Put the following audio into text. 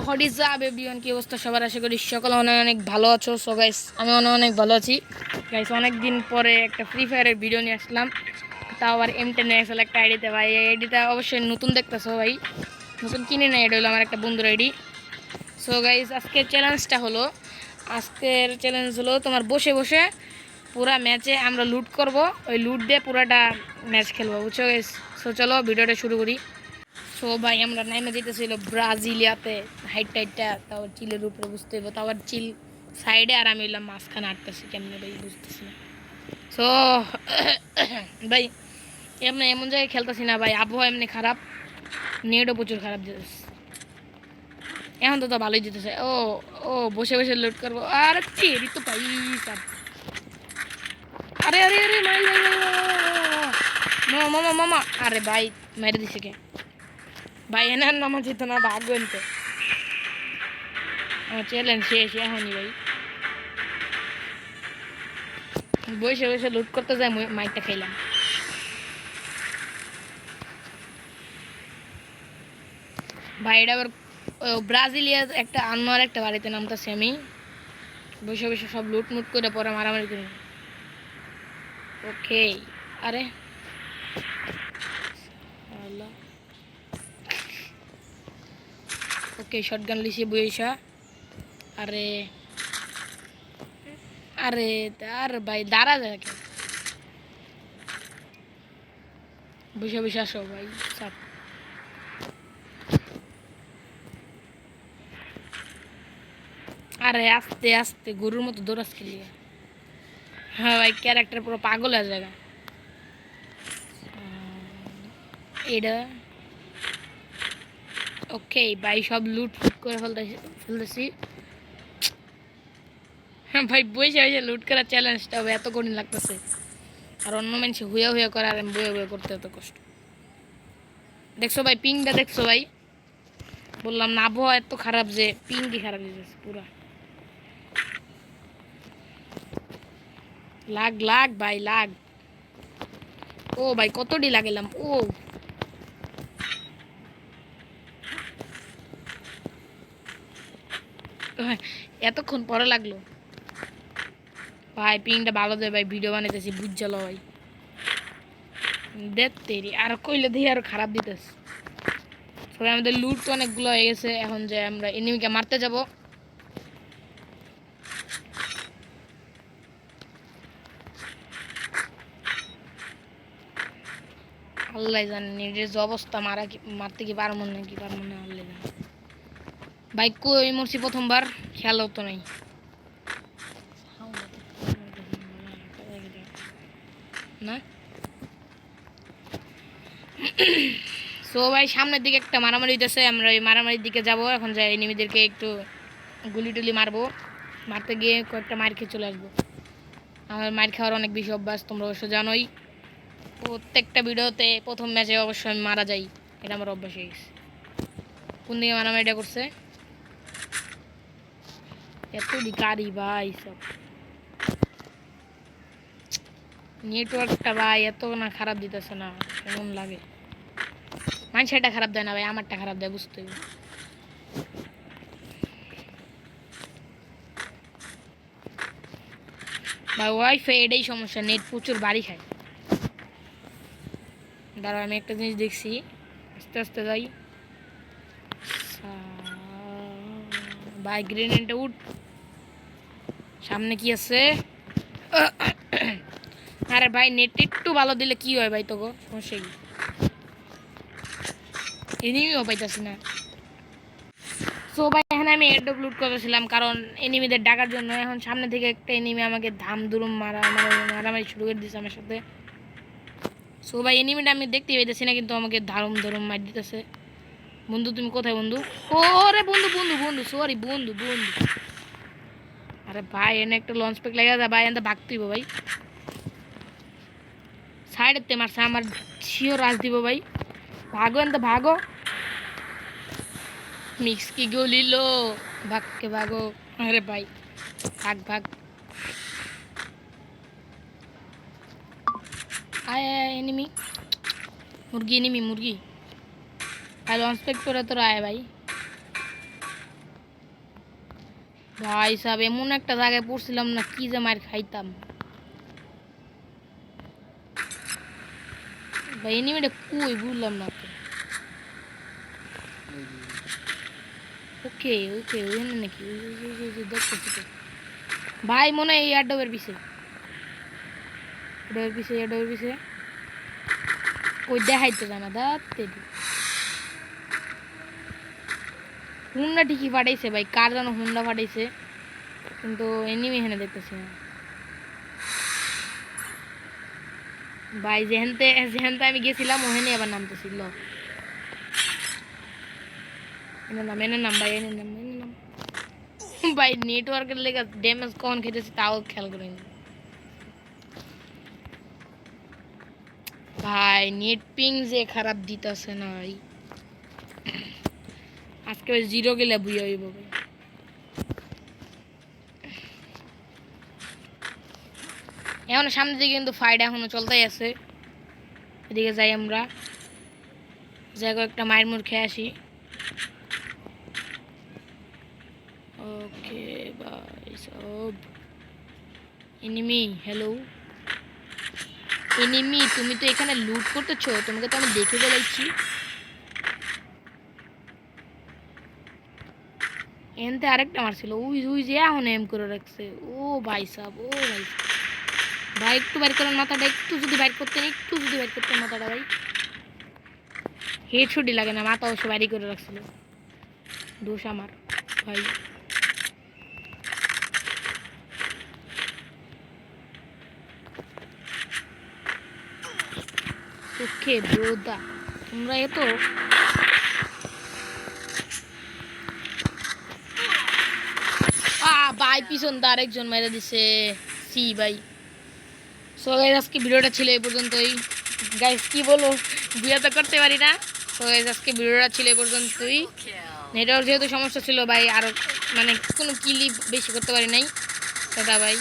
Up everyone কি অবস্থা সবার? আশা করি সকলে অনেক অনেক ভালো আছো। সো গাইস আমি অনেক অনেক ভালো আছি। গাইস অনেক দিন পরে একটা ফ্রি ফায়ারের ভিডিও নিয়ে আসলাম। তাও আবার এম টেন এক্সেল একটা আইডিতে ভাই, এই আইডিটা অবশ্যই নতুন দেখতেছো ভাই। নতুন কিনে নেই এটা হলো আমার একটা বন্ধুর আইডি সো গাইস আজকের চ্যালেঞ্জটা হলো, আজকের চ্যালেঞ্জ হলো তোমার বসে বসে পুরা ম্যাচে আমরা লুট করব। ওই লুট দিয়ে পুরাটা ম্যাচ খেলব, বুঝছ গাইস সো চলো ভিডিওটা শুরু করি। সো ভাই, আমরা নাইমে যেতেছিল ব্রাজিলিয়াতে। হাইট টাইটটা তাও চিলের উপরে বুঝতে হইব। তাও চিল সাইডে আর আমি হইলাম মাঝখানে আটতেছি কেমনে ভাই, বুঝতেছি না। সো, ভাই, এমনি এমন জায়গায় খেলতেছি না ভাই। আবহাওয়া এমনি খারাপ। নেটও প্রচুর খারাপ যেতেছে। এখন তো তো ভালোই যেতেছে। ও ও, বসে বসে লোড করব। আর তেরি তো সব আরে আরে আরে মাই মামা মামা। আরে ভাই, মেরে দিছে কে? ভাগ্য এনতে আমার চ্যালেঞ্জ শেষ এখনই ভাই। বসে বসে লুট করতে যাই মাইকটা খাইলাম। ভাই এটা আবার ও, ব্রাজিলিয়া একটা আনোয়ার একটা বাড়িতে নামতেছি আমি। বসে বসে সব লুট মুট করে পরে মারামারি করি। ওকে আরে আল্লাহ ওকে শটগান লিসি বইসা আরে আরে, আর ভাই, দাঁড়া কে বসে বসে আসো ভাই সব আরে, আস্তে আস্তে, গরুর মতো দৌড়াস খেলি হ্যাঁ ভাই ক্যারেক্টার পুরো পাগল হয়ে জায়গা এটা ওকে ভাই সব লুট ফুট করে ফেলতেছি ফেলতেছি। হ্যাঁ ভাই, বসে বসে লুট করার চ্যালেঞ্জটা হবে, এত কঠিন লাগতেছে। আর অন্য মানুষ হুয়া হুয়া করে, আর আমি বয়ে বয়ে করতে এত কষ্ট। দেখছ ভাই পিংটা দেখছ ভাই? বললাম না আবহাওয়া এত খারাপ যে পিংটি খারাপ হয়ে যাচ্ছে পুরা। লাগ লাগ, ভাই, লাগ। ও ভাই, কতটি লাগাইলাম? ও। এতক্ষণ পরে লাগল। ভাই পিংটা ভালো দেয় ভাই ভিডিও বানাইতেছি, বুঝছালো ভাই। দেখতে আর কইলে দিয়ে আর খারাপ দিতেছে। সবাই আমাদের লুট তো অনেকগুলো হয়ে গেছে, এখন যে আমরা এনিমিকে মারতে যাব। আল্লাহ জানে নিজের যে অবস্থা, মারা কি, মারতে কি পারব না কি পারব না, আল্লাহ জানে। বাইক কই মরছি প্রথমবার খেয়াল হতো নাই। না? সো ভাই, সামনের দিকে একটা মারামারি হইতেছে, আমরা ওই মারামারির দিকে যাব, এখন যাই এনিমিদেরকে একটু গুলি টুলি মারবো, মারতে গিয়ে কয়েকটা মার খেয়ে চলে আসব। আমার মার খাওয়ার অনেক বেশি অভ্যাস, তোমরা অবশ্য জানোই। প্রত্যেকটা ভিডিওতে প্রথম ম্যাচে অবশ্যই আমি মারা যাই, এটা আমার অভ্যাস হয়ে গেছে। কোন দিকে মারামারিটা করছে? এত বিকারি ভাই সব নেটওয়ার্কটা ভাই এত না খারাপ দিতেছে না কেমন লাগে মানুষেরটা খারাপ দেয় না ভাই আমারটা খারাপ দেয় বুঝতে হবে ভাই ওয়াইফাই এটাই সমস্যা নেট প্রচুর বাড়ি খায়। দাঁড়াও, আমি একটা জিনিস দেখছি। আস্তে আস্তে যাই। ভাই গ্রেনেডটা উঠ। সামনে কি আছে? আরে ভাই নেট একটু ভালো দিলে কি হয় ভাই তোকে কি এনিমিও পাইতাছি না। সো ভাই, এখানে আমি এয়ারড্রপ লুট করেছিলাম কারণ এনিমিদের ডাকার জন্য। এখন সামনে থেকে একটা এনিমি আমাকে ধাম দুরুম মারা মারা মারামারি শুরু করে দিয়েছে আমার সাথে। সো ভাই এনিমিটা আমি দেখতে পাইতেছি না, কিন্তু আমাকে ধারুম ধরুম মার দিতেছে। বন্ধু, তুমি কোথায় বন্ধু? ও রে বন্ধু বন্ধু বন্ধু সরি বন্ধু বন্ধু। আরে ভাই, এনে একটা লঞ্চ প্যাক লেগে যায় ভাই এনে ভাগতেই ভাই। সাইডের তে মারছে, আমার ছিও রাজ দিব, ভাই। ভাগো, এনতে ভাগো। মিক্স কি গলিল ভাগকে ভাগো। আরে ভাই, ভাগ ভাগ। আয় আয় এনিমি মুরগি এনিমি মুরগি। ভাই লঞ্চ প্যাক করে তোরা, আয়, ভাই। ভাই সাহেব এমন একটা জায়গায় পড়ছিলাম না কি যে মার খাইতাম। ভাই এনিমিটা কই বুঝলাম না ওকে ওকে নাকি ওই, ওই, দেখতেছি ভাই মনে হয় এই আড্ডাবের পিছে। আড্ডাবের পিছে আড্ডাবের পিছে। ওই দেখাইতে জানা দাঁতে হুন্ডা ঠিকই ফাটাইছে ভাই, কার যেন হুন্ডা ফাটাইছে কিন্তু এনিমি এখানে দেখতেছি। ভাই, যেহেনতে যেহেনতে আমি গেছিলাম ওখানে আবার নামতেছিল এনে নাম এনে নাম, ভাই, এনে নাম এনে নাম। ভাই নেটওয়ার্কের লেগে ড্যামেজ কখন খেতেছি, তাও খেয়াল করিনি। ভাই নেট পিং যে খারাপ দিতেছে না, ভাই। আজকে জিরো গেলে বুঝে হইব এখন সামনের দিকে কিন্তু ফাইট এখনও চলতেই আছে। এদিকে যাই আমরা। যাই একটা মায়ের মুড় খেয়ে আসি। ওকে ভাই সব। এনিমি হ্যালো এনিমি তুমি তো এখানে লুট করতেছো, তোমাকে তো আমি দেখে বলেছি এনতে আরেকটা মারছিল, ওই ওই যে এখন এম করে রাখছে। ও ভাই সাহ ও ভাই ভাই, একটু বাইর করেন মাথাটা, একটু যদি বাইর করতেন, একটু যদি বাইর করতেন মাথাটা, ভাই। হেড ছুটি লাগে না, মাথা অবশ্য বাইরে করে রাখছিল। দোষ আমার, ভাই। ওকে ব্রোদা তোমরা এ তো আ ভাই, পিছন দা আরেকজন মেরে দিছে। সি, ভাই। সো গাইজ আজকে ভিডিওটা ছিল এই পর্যন্তই। গাইজ কি বলব? বিয়ে তো করতে পারি না। সো গাইজ আজকে ভিডিওটা ছিল এই পর্যন্তই। নেটওয়ার্ক যেহেতু সমস্যা ছিল, ভাই আরও মানে কোনো কিলি বেশি করতে পারি নাই। দাদা ভাই।